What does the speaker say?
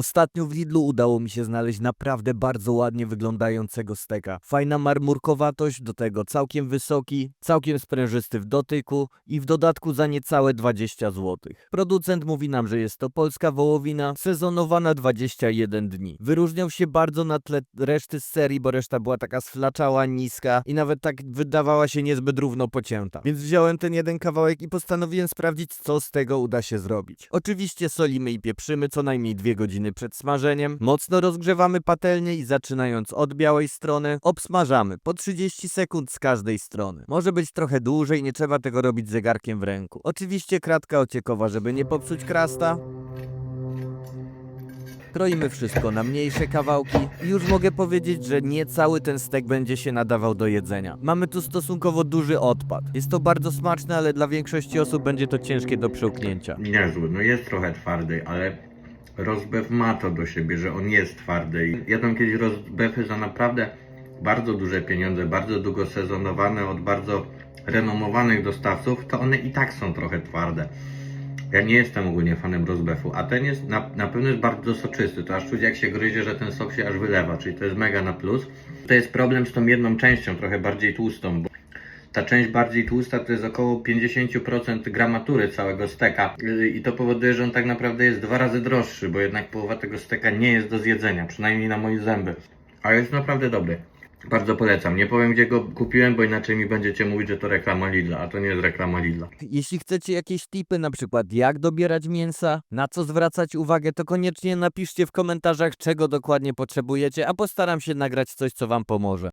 Ostatnio w Lidlu udało mi się znaleźć naprawdę bardzo ładnie wyglądającego steka. Fajna marmurkowatość, do tego całkiem wysoki, całkiem sprężysty w dotyku i w dodatku za niecałe 20 zł. Producent mówi nam, że jest to polska wołowina, sezonowana 21 dni. Wyróżniał się bardzo na tle reszty z serii, bo reszta była taka sflaczała, niska i nawet tak wydawała się niezbyt równo pocięta. Więc wziąłem ten jeden kawałek i postanowiłem sprawdzić, co z tego uda się zrobić. Oczywiście solimy i pieprzymy co najmniej dwie godziny przed smażeniem. Mocno rozgrzewamy patelnię i zaczynając od białej strony, obsmażamy po 30 sekund z każdej strony. Może być trochę dłużej, nie trzeba tego robić zegarkiem w ręku. Oczywiście kratka ociekowa, żeby nie popsuć krasta. Kroimy wszystko na mniejsze kawałki i już mogę powiedzieć, że nie cały ten stek będzie się nadawał do jedzenia. Mamy tu stosunkowo duży odpad. Jest to bardzo smaczne, ale dla większości osób będzie to ciężkie do przełknięcia. Niezły, no jest trochę twardy, ale rozbew ma to do siebie, że on jest twardy. Jadłem kiedyś rozbefy za naprawdę bardzo duże pieniądze, bardzo długo sezonowane od bardzo renomowanych dostawców, to one i tak są trochę twarde. Ja nie jestem ogólnie fanem rozbefu, a ten jest na, na pewno jest bardzo soczysty. To aż czuć jak się gryzie, że ten sok się aż wylewa, czyli to jest mega na plus. To jest problem z tą jedną częścią, trochę bardziej tłustą, bo ta część bardziej tłusta to jest około 50% gramatury całego steka Yy, i to powoduje, że on tak naprawdę jest dwa razy droższy, bo jednak połowa tego steka nie jest do zjedzenia, przynajmniej na moje zęby. Ale jest naprawdę dobry. Bardzo polecam. Nie powiem gdzie go kupiłem, bo inaczej mi będziecie mówić, że to reklama Lidla, a to nie jest reklama Lidla. Jeśli chcecie jakieś tipy, na przykład jak dobierać mięsa, na co zwracać uwagę, to koniecznie napiszcie w komentarzach, czego dokładnie potrzebujecie, a postaram się nagrać coś, co Wam pomoże.